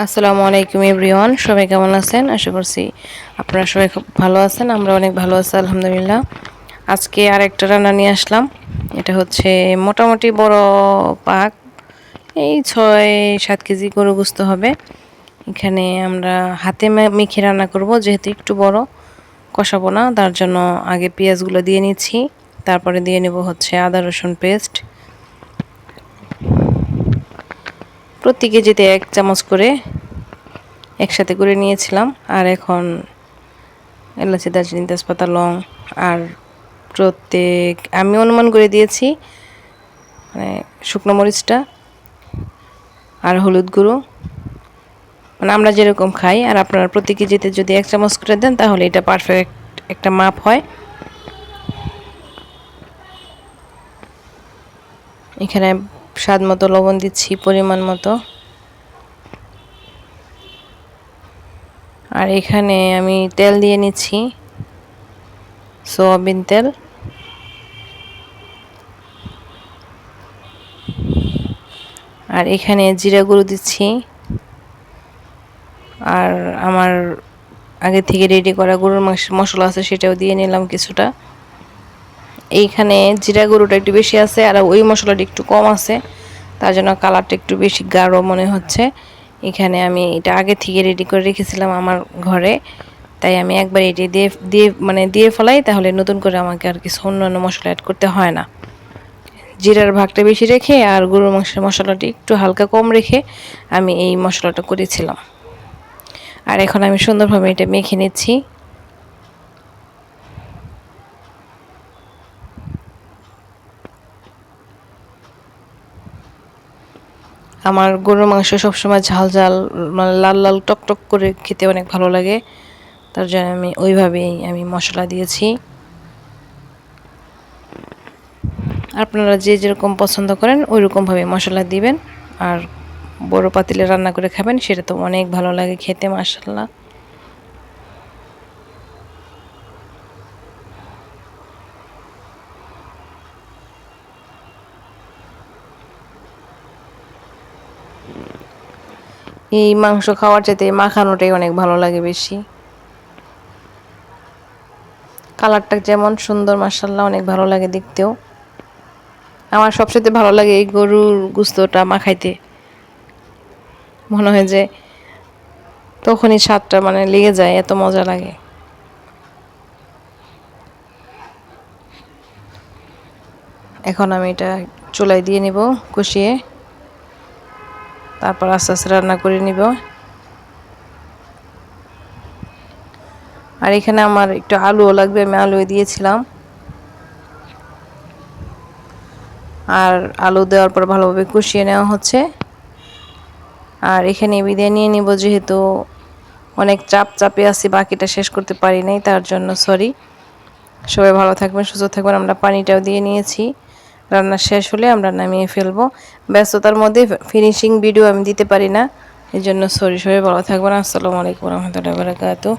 আসসালামু আলাইকুম এভরিওয়ান, সবাই কেমন আছেন? আশা করছি আপনারা সবাই খুব ভালো আছেন, আমরা অনেক ভালো আছি, আলহামদুলিল্লাহ। আজকে আরেকটা রান্না নিয়ে আসলাম, এটা হচ্ছে মোটামুটি বড় পাক, এই ছয় সাত কেজি গরু গুস্ত হবে। এখানে আমরা হাতে মেখে রান্না করব, যেহেতু একটু বড়, কষাবো না, তার জন্য আগে পেঁয়াজগুলো দিয়ে নিচ্ছি, তারপরে দিয়ে নেব হচ্ছে আদা রসুন পেস্ট প্রতি কেজিতে এক চামচ করে একসাথে করে নিয়েছিলাম। আর এখন এলাচি দার্জিলিং তেজপাতা, লং আর প্রত্যেক, আমি অনুমান করে দিয়েছি মানে শুকনো মরিচটা আর হলুদ গুঁড়ো। মানে আমরা যেরকম খাই, আর আপনারা প্রতি কেজিতে যদি এক চামচ করে দেন, তাহলে এটা পারফেক্ট একটা মাপ হয়। এখানে স্বাদ মতো লবণ দিচ্ছি, পরিমাণ মতো। আর এখানে আমি তেল দিয়ে নিচ্ছি, সোয়াবিন তেল। আর এখানে জিরা গুঁড়ো দিচ্ছি। আর আমার আগে থেকে রেডি করা গরুর মাংস মশলা আছে, সেটাও দিয়ে নিলাম কিছুটা। এইখানে জিরা গুঁড়োটা একটু বেশি আছে, আর ওই মশলাটা একটু কম আছে। তার জন্য কালারটা একটু বেশি গাঢ় মনে হচ্ছে। এখানে আমি এটা আগে থেকে রেডি করে রেখেছিলাম আমার ঘরে। তাই আমি একবার এটি দিয়ে দিয়ে মানে দিয়ে ফেলাই, তাহলে নতুন করে আমাকে আর কিছু অন্য অন্য মশলা অ্যাড করতে হয় না। জিরার ভাগটা বেশি রেখে আর গরুর মাংসের মশলাটি একটু হালকা কম রেখে আমি এই মশলাটা করেছিলাম। আর এখন আমি সুন্দরভাবে এটা মেখে নিচ্ছি। আমার গরুর মাংস সবসময় ঝাল ঝাল মানে লাল লাল টকটক করে খেতে অনেক ভালো লাগে। তার জন্য আমি ওইভাবেই আমি মশলা দিয়েছি। আপনারা যে যেরকম পছন্দ করেন ওই রকমভাবে মশলা দিবেন। আর বড় পাতিলে রান্না করে খাবেন, সেটা তো অনেক ভালো লাগে খেতে মাসাল্লাহ এই মাংস খাওয়ার চাইতে মাখানোটাই অনেক ভালো লাগে বেশি। কালারটা যেমন সুন্দর মার্শাল্লাহ অনেক ভালো লাগে দেখতেও। আমার সবচেয়ে ভালো লাগে এই গরুর গুস্তটা মাখাইতে। মনে হয় যে তখনই স্বাদটা মানে লেগে যায়, এত মজা লাগে। এখন আমি এটা চুলাই দিয়ে নিব, কষিয়ে। তারপর আস্তে আস্তে রান্না করে নিব। আর এখানে আমার একটু আলুও লাগবে, আমি আলু দিয়েছিলাম। আর আলু দেওয়ার পর ভালোভাবে কষিয়ে নেওয়া হচ্ছে। আর এখানে বিদায় নিয়ে নিব, যেহেতু অনেক চাপ চাপে আছি, বাকিটা শেষ করতে পারি নাই, তার জন্য সরি। সবাই ভালো থাকবেন, সুস্থ থাকবেন, আমরা পানিটাও দিয়ে নিয়েছি। রান্না শেষ হলে আমরা নামিয়ে ফেলব। ব্যস্ততার মধ্যে ফিনিশিং ভিডিও আমি দিতে পারি না। এই জন্য সরি সরি ভালো থাকবেন। আসসালামু আলাইকুম রহমতুল্লাহ বারাকাতু